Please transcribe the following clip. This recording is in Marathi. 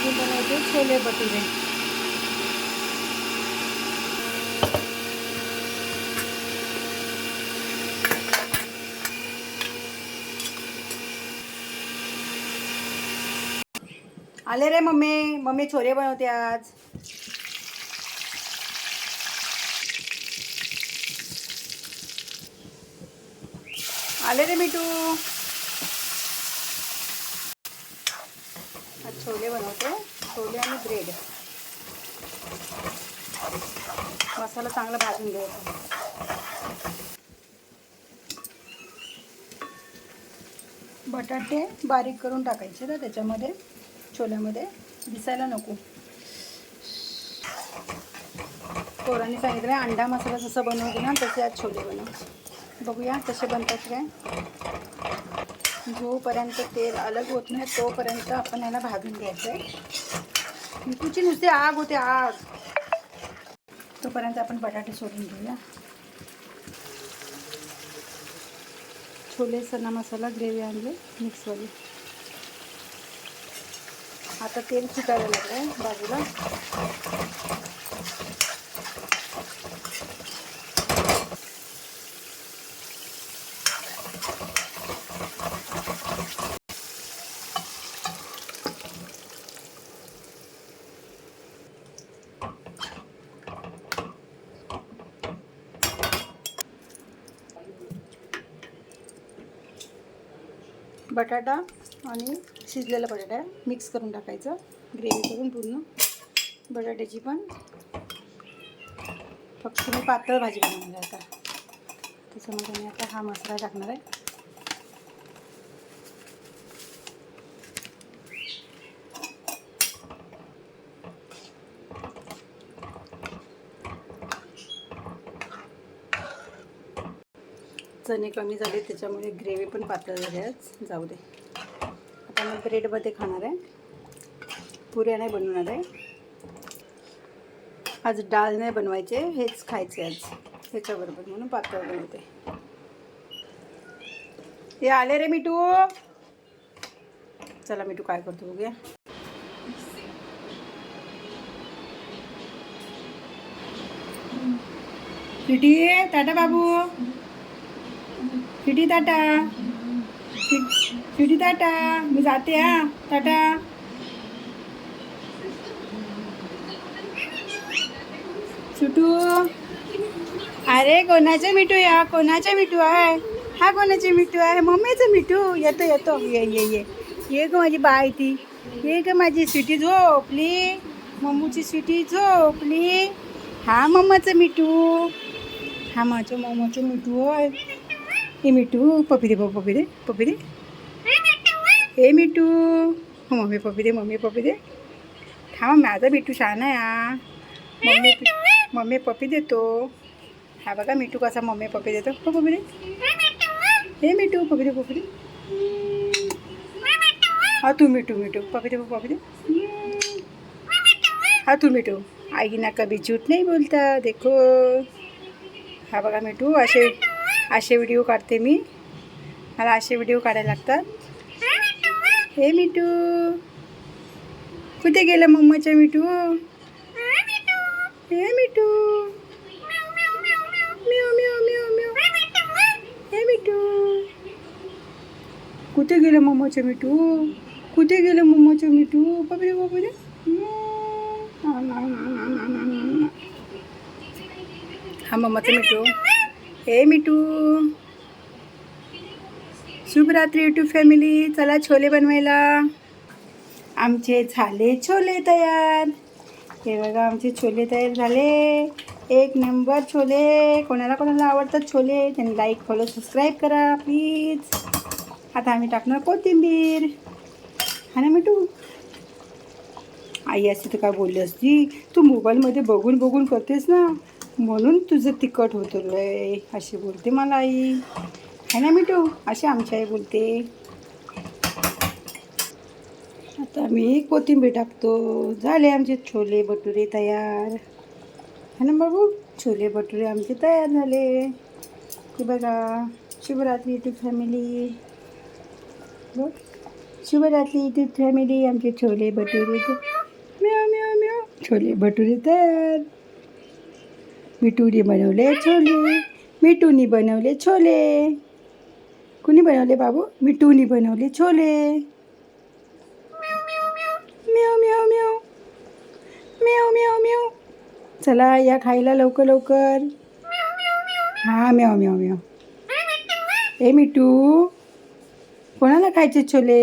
मी बनवते छोले भटुरे. आले रे मम्मी. मम्मी छोले बनवते आज. आले रे मिठू. छोले बनवते. छोले आणि ब्रेड मसाला चांगला भाजून घ्यायचा. बटाटे बारीक करून टाकायचे ना त्याच्यामध्ये. छोल्यामध्ये. दिसायला नको. पोरांनी सांगितलं अंडा मसाला जसं बनवते ना तसे आज छोले बनव. बघूया कसे बनतात काय. जोपर्यंत तेल अलग होत नाही तोपर्यंत आपण याला भाजून घ्यायचं आहे तुझी नुसती आग होते आग. तोपर्यंत आपण बटाटे सोडून घेऊया. छोले सणा मसाला ग्रेव्ही आणले मिक्सवाली. आता तेल सुटायला लागलं आहे बाजूला. बटाटा आणि शिजलेला बटाटा मिक्स करून टाकायचं. ग्रेव्ही करून पूर्ण बटाट्याची पण. फक्त मी पातळ भाजी बनवणार आता. त्याच्यामध्ये मी आता हा मसाला टाकणार आहे. चणे कमी झाले त्याच्यामुळे ग्रेव्ही पण पातळ झाली आज. जाऊ दे. आता मी ब्रेडमध्ये खाणार आहे. पुऱ्या नाही बनवणार आहे. आज डाळ नाही बनवायचे हेच खायचे आज. ह्याच्याबरोबर म्हणून पातळ बनवते. हे आले रे मिठू. चला मिठू काय करतो बघूया. पिटी टाटा बाबू. किटी टाटा किटी टाटा मी जाते हा टाटा सुटू अरे कोणाचे मिठू या? कोणाचे मिठू आहे? हा कोणाचे मिठू आहे? मम्मीचं मिठू. येतो येतो. ये ये ये. ये ग माझी बाय ती. ये ग माझी स्वीटी झोपली मम्मूची स्वीटी झोपली हा मम्माचं मिठू. हा माझं मम्माचं मिठू आहे हे पपी दे हे मिठू हो मम्मी पपी दे मम्मी पपी दे. हा माझा मिठू छान आहे हा. मम्मी मम्मी पपी देतो. हा बघा मिठू कसा मम्मी पपी देतो. हो पपी दे. हे मिठू पपी दे पपी दे. हा तू मिठू मिठू पपी दे पपी दे. हा तू मिठू आई ना कभी झूठ नहीं बोलता देखो. हा बघा मिठू असे असे व्हिडिओ काढते मी. मला असे व्हिडिओ काढायला लागतात. हे मिठू. कुठे गेलं मम्माच्या मिठू? हे मिठू. हे मिठू. कुठे गेलं मम्माचं मिठू? कुठे गेलं मम्माचं मिठू? बाबरे बाबरे हा मम्माचं मिठू. हे मिठू. शुभरात्री यूट्यूब फॅमिली चला छोले बनवायला. आमचे झाले छोले तयार. हे बघा आमचे छोले तयार झाले. एक नंबर छोले. कोणाला कोणाला आवडतात छोले त्यांनी लाईक फॉलो सबस्क्राईब करा प्लीज आता आम्ही टाकणार कोथिंबीर. हा ना मिठू? आई असते तर काय बोलली असती? तू मोबाईलमध्ये बघून बघून करतेस ना. म्हणून तुझं तिखट होतं लय अशी बोलते मला आई. आहे ना मिठू? अशी आमची आई बोलते. आता मी कोथिंबीर टाकतो. झाले आमचे छोले भटुरे तयार. है ना बाबू? छोले भटुरे आमचे तयार झाले. की बघा शिवरात्री यूट्यूब फॅमिली बघ शुभरात्री युट्यूब फॅमिली आमचे छोले भटुरे. म्या म्या म्या छोले भटुरे तयार. मिठूने बनवले छोले मिठूनी बनवले छोले कुणी बनवले बाबू मिठूनी बनवले छोले म्याव म्याव म्याव म्याव म्याव म्याव चला या खायला लवकर लवकर हां म्याव म्याव म्याव ए मिठू कोणाला खायचे छोले